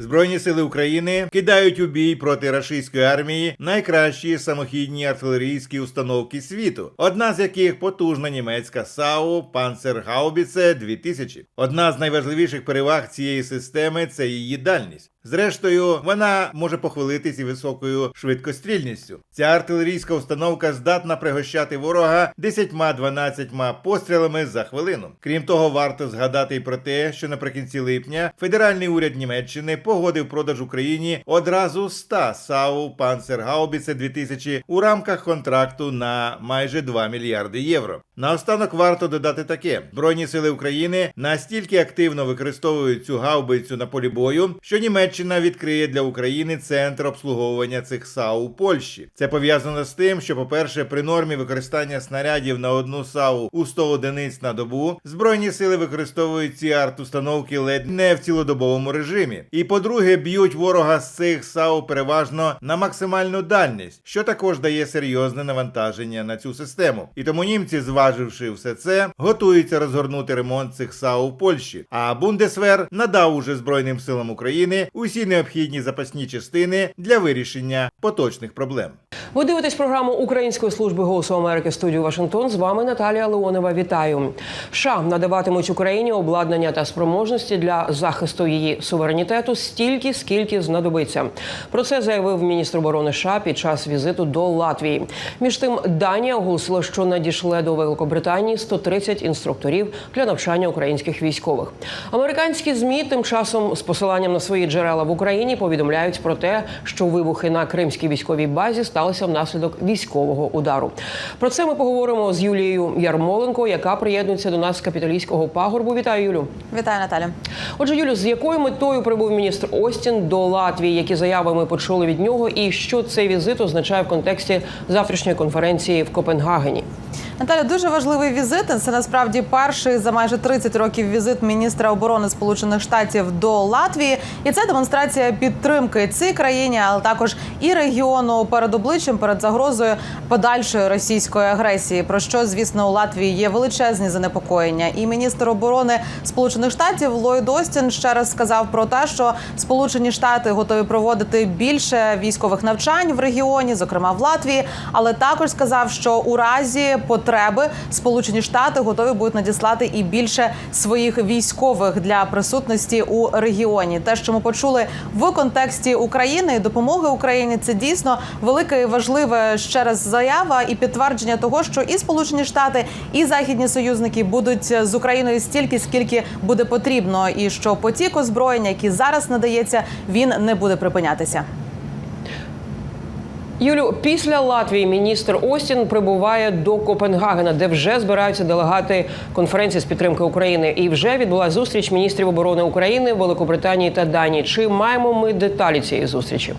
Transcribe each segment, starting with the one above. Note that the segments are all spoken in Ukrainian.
Збройні сили України кидають у бій проти рашистської армії найкращі самохідні артилерійські установки світу, одна з яких потужна німецька САУ Панцергаубіце 2000. Одна з найважливіших переваг цієї системи це її дальність. Зрештою, вона може похвалитись і високою швидкострільністю. Ця артилерійська установка здатна пригощати ворога 10-12 пострілами за хвилину. Крім того, варто згадати й про те, що наприкінці липня федеральний уряд Німеччини погодив продаж Україні одразу 100 САУ Панцергаубіце 2000 у рамках контракту на майже 2 мільярди євро. Наостанок варто додати таке: Збройні сили України настільки активно використовують цю гаубицю на полі бою, що Німеччина відкриє для України центр обслуговування цих САУ у Польщі. Це пов'язано з тим, що, по-перше, при нормі використання снарядів на одну САУ у 100 одиниць на добу збройні сили використовують ці арт-установки ледь не в цілодобовому режимі. І по-друге, б'ють ворога з цих САУ переважно на максимальну дальність, що також дає серйозне навантаження на цю систему. І тому німці, зваживши все це, готуються розгорнути ремонт цих САУ в Польщі. А Бундесвер надав уже Збройним силам України усі необхідні запасні частини для вирішення поточних проблем. Ви дивитесь програму Української служби голосу Америки студію Вашингтон. З вами Наталія Леонова. Вітаю. США надаватимуть Україні обладнання та спроможності для захисту її суверенітету стільки, скільки знадобиться. Про це заявив міністр оборони США під час візиту до Латвії. Між тим, Данія оголосила, що надійшле до Великобританії 130 інструкторів для навчання українських військових. Американські змі тим часом з посиланням на свої джерела в Україні повідомляють про те, що вибухи на кримській військовій базі сталися внаслідок військового удару. Про це ми поговоримо з Юлією Ярмоленко, яка приєднується до нас з капіталійського пагорбу. Вітаю, Юлю. Вітаю, Наталя. Отже, Юлю, з якою метою прибув міністр Остін до Латвії? Які заяви ми почули від нього, і що цей візит означає в контексті завтрашньої конференції в Копенгагені? Наталя, дуже важливий візит. Це насправді перший за майже 30 років візит міністра оборони Сполучених Штатів до Латвії, і це демонстрація підтримки цій країні, але також і регіону перед обличчям, перед загрозою подальшої російської агресії. Про що звісно у Латвії є величезні занепокоєння. І міністр оборони Сполучених Штатів Ллойд Остін ще раз сказав про те, що Сполучені Штати готові проводити більше військових навчань в регіоні, зокрема в Латвії, але також сказав, що у разі потреби Сполучені Штати готові будуть надіслати і більше своїх військових для присутності у регіоні. Те, що ми почули в контексті України допомоги Україні, це дійсно велика і важлива ще раз заява і підтвердження того, що і Сполучені Штати, і західні союзники будуть з Україною стільки, скільки буде потрібно, і що потік озброєння, який зараз надається, він не буде припинятися. Юлю, після Латвії міністр Остін прибуває до Копенгагена, де вже збираються делегати конференції з підтримки України. І вже відбулася зустріч міністрів оборони України, Великобританії та Данії. Чи маємо ми деталі цієї зустрічі?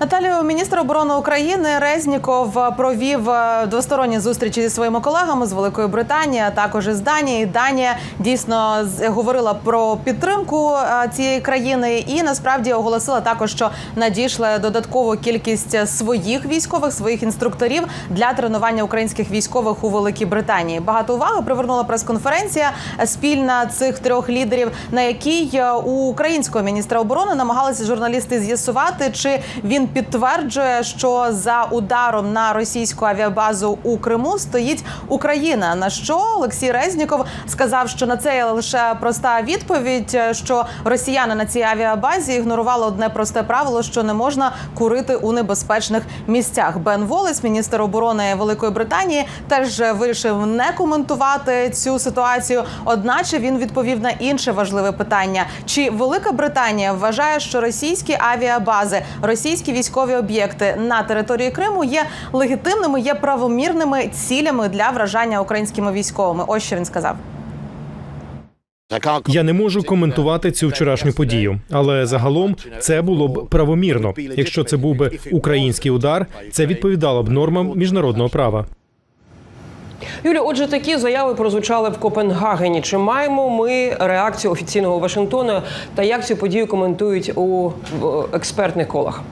Наталію, міністр оборони України Резніков провів е, двосторонні зустрічі зі своїми колегами з Великої Британії, а також із Данії. Данія дійсно говорила про підтримку е, цієї країни і насправді оголосила також, що надійшла додаткову кількість своїх військових, своїх інструкторів для тренування українських військових у Великій Британії. Багато уваги привернула прес-конференція спільна цих трьох лідерів, на якій е, у українського міністра оборони намагалися журналісти з'ясувати, чи він підтверджує, що за ударом на російську авіабазу у Криму стоїть Україна. На що Олексій Резніков сказав, що на це є лише проста відповідь, е, що росіяни на цій авіабазі ігнорували одне просте правило, що не можна курити у небезпечних місцях. Бен Волес, міністр оборони Великої Британії, теж вирішив не коментувати цю ситуацію. Одначе він відповів на інше важливе питання: чи Велика Британія вважає, що російські авіабази, російські військові об'єкти на території Криму є легітимними, є правомірними цілями для вражання українськими військовими? Ось що він сказав. Я не можу коментувати цю вчорашню подію, але загалом це було б правомірно. Якщо це був би український удар, це відповідало б нормам міжнародного права. Юлі, отже, такі заяви прозвучали в Копенгагені. Чи маємо ми реакцію офіційного Вашингтона та як цю подію коментують у в експертних колах?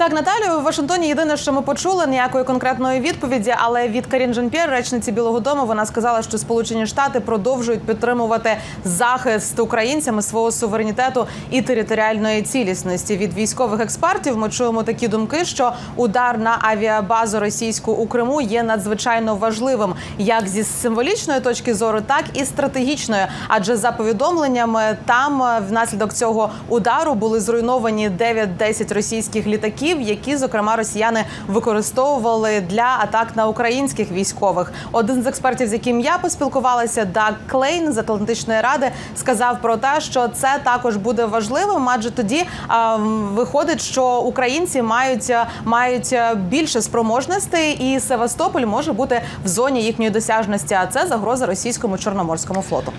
Так, Наталію в Вашингтоні єдине, що ми почули, ніякої конкретної відповіді. Але від Карін Жан-П'єр, речниці Білого Дому, вона сказала, що Сполучені Штати продовжують підтримувати захист українцями свого суверенітету і територіальної цілісності. Від військових експертів ми чуємо такі думки, що удар на авіабазу російську у Криму є надзвичайно важливим, як зі символічної точки зору, так і стратегічної. Адже за повідомленнями там е, внаслідок цього удару були зруйновані 9-10 російських літаків, які зокрема росіяни використовували для атак на українських військових. Один з експертів, з яким я поспілкувалася, Даг Клейн з Атлантичної ради, сказав про те, що це також буде важливим, адже тоді а, виходить, що українці мають е, мають е, більше спроможностей, і Севастополь може бути в зоні їхньої досяжності. А це загроза російському чорноморському флоту.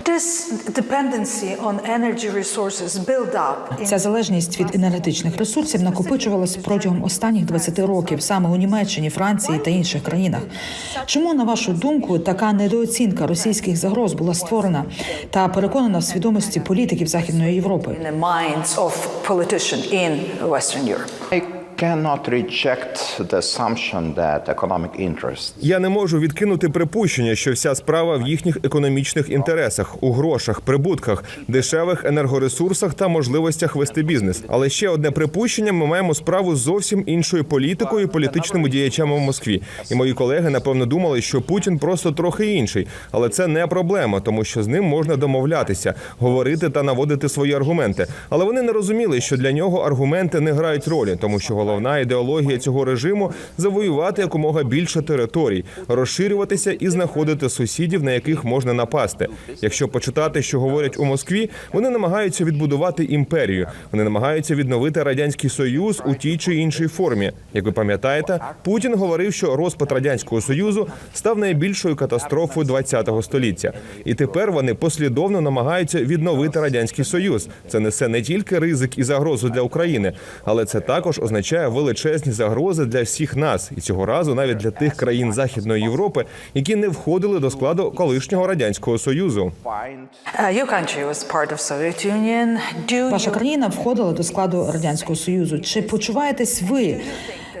Ця залежність від енергетичних ресурсів накопичувалась протягом останніх 20 років саме у Німеччині, Франції та інших країнах. Чому, на вашу думку, така недооцінка російських загроз була створена та переконана в свідомості політиків Західної Європи? Cannot reject the Я не можу відкинути припущення, що вся справа в їхніх економічних інтересах, у грошах, прибутках, дешевих енергоресурсах та можливостях вести бізнес. Але ще одне припущення: ми маємо справу з зовсім іншою політикою, політичними діячами в Москві. І мої колеги напевно думали, що Путін просто трохи інший, але це не проблема, тому що з ним можна домовлятися, говорити та наводити свої аргументи. Але вони не розуміли, що для нього аргументи не грають ролі, тому що головна ідеологія цього режиму завоювати якомога більше територій, розширюватися і знаходити сусідів, на яких можна напасти. Якщо почитати, що говорять у Москві, вони намагаються відбудувати імперію. Вони намагаються відновити радянський союз у тій чи іншій формі. Як ви пам'ятаєте, Путін говорив, що розпад радянського союзу став найбільшою катастрофою ХХ століття, і тепер вони послідовно намагаються відновити радянський союз. Це несе не тільки ризик і загрозу для України, але це також означає величезні загрози для всіх нас, і цього разу навіть для тих країн Західної Європи, які не входили до складу колишнього радянського союзу. Uh, Ваша країна входила до складу радянського союзу. Чи почуваєтесь ви?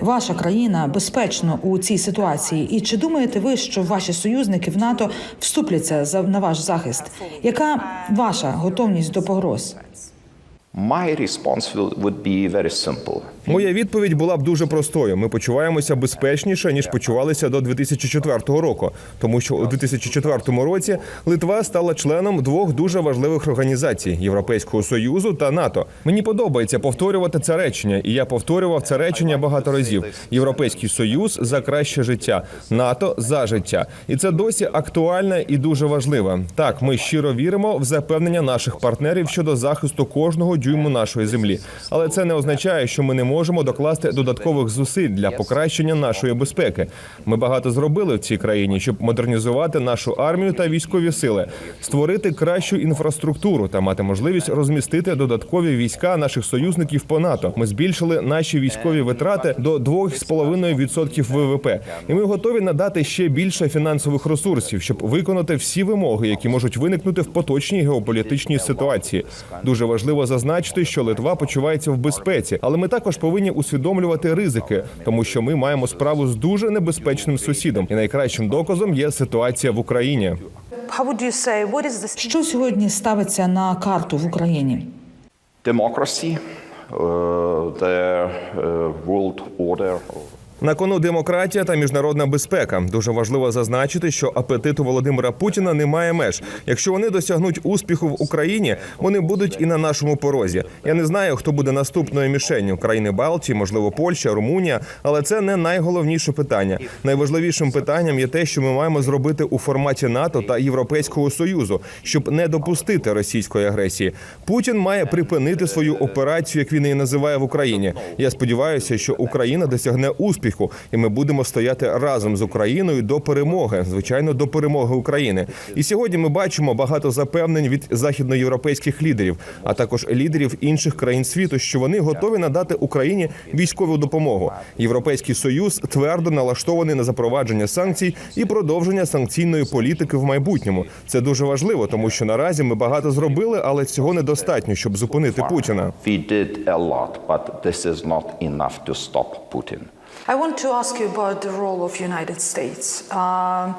Ваша країна безпечно у цій ситуації, і чи думаєте ви, що ваші союзники в НАТО вступляться за на ваш захист? Яка ваша готовність до погроз? Моя відповідь була б дуже простою. Ми почуваємося безпечніше ніж почувалися до 2004 року, тому що у 2004 році Литва стала членом двох дуже важливих організацій Європейського союзу та НАТО. Мені подобається повторювати це речення, і я повторював це речення багато разів. Європейський союз за краще життя, НАТО за життя, і це досі актуальне і дуже важливе. Так, ми щиро віримо в запевнення наших партнерів щодо захисту кожного дюйму нашої землі, але це не означає, що ми не можемо докласти додаткових зусиль для покращення нашої безпеки. Ми багато зробили в цій країні, щоб модернізувати нашу армію та військові сили, створити кращу інфраструктуру та мати можливість розмістити додаткові війська наших союзників по НАТО. Ми збільшили наші військові витрати до 2,5% ВВП, і ми готові надати ще більше фінансових ресурсів, щоб виконати всі вимоги, які можуть виникнути в поточній геополітичній ситуації. Дуже важливо зазначити, що Литва почувається в безпеці, але ми також повинні усвідомлювати ризики, тому що ми маємо справу з дуже небезпечним сусідом, і найкращим доказом є ситуація в Україні. Що сьогодні ставиться на карту в Україні? Демокрасі, uh, the uh, world order. На кону демократія та міжнародна безпека. Дуже важливо зазначити, що апетиту Володимира Путіна немає меж. Якщо вони досягнуть успіху в Україні, вони будуть і на нашому порозі. Я не знаю, хто буде наступною мішенню країни Балтії, можливо, Польща, Румунія, але це не найголовніше питання. Найважливішим питанням є те, що ми маємо зробити у форматі НАТО та Європейського союзу, щоб не допустити російської агресії. Путін має припинити свою операцію, як він її називає в Україні. Я сподіваюся, що Україна досягне успіху успіху, і ми будемо стояти разом з Україною до перемоги. Звичайно, до перемоги України. І сьогодні ми бачимо багато запевнень від західноєвропейських лідерів, а також лідерів інших країн світу, що вони готові надати Україні військову допомогу. Європейський союз твердо налаштований на запровадження санкцій і продовження санкційної політики в майбутньому. Це дуже важливо, тому що наразі ми багато зробили, але цього недостатньо, щоб зупинити Путіна. Putin. I want to ask you about the role of United States. Uh,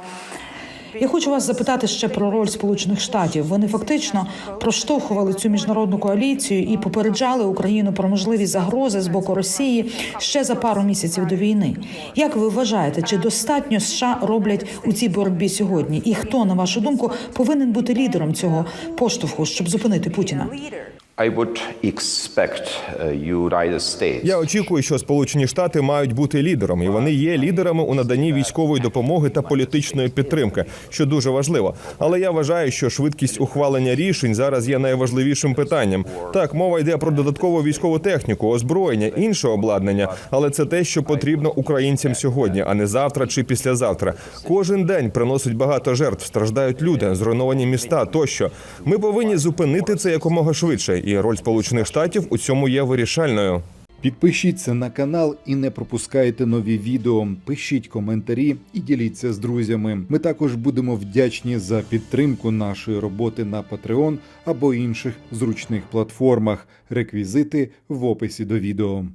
Я хочу вас запитати ще про роль Сполучених Штатів. Вони фактично проштовхували цю міжнародну коаліцію і попереджали Україну про можливі загрози з боку Росії ще за пару місяців до війни. Як ви вважаєте, чи достатньо США роблять у цій боротьбі сьогодні? І хто, на вашу думку, повинен бути лідером цього поштовху, щоб зупинити Путіна? Uh. Я очікую, що Сполучені Штати мають бути лідером, і вони є лідерами у наданні військової допомоги та політичної підтримки, що дуже важливо. Але я вважаю, що швидкість ухвалення рішень зараз є найважливішим питанням. Так, мова йде про додаткову військову техніку, озброєння, інше обладнання, але це те, що потрібно українцям сьогодні, а не завтра чи післязавтра. Кожен день приносить багато жертв, страждають люди, зруйновані міста тощо. Ми повинні зупинити це якомога швидше, і роль Сполучених Штатів у цьому є вирішальною. Підпишіться на канал і не пропускайте нові відео. Пишіть коментарі і діліться з друзями. Ми також будемо вдячні за підтримку нашої роботи на Patreon або інших зручних платформах. Реквізити в описі до відео.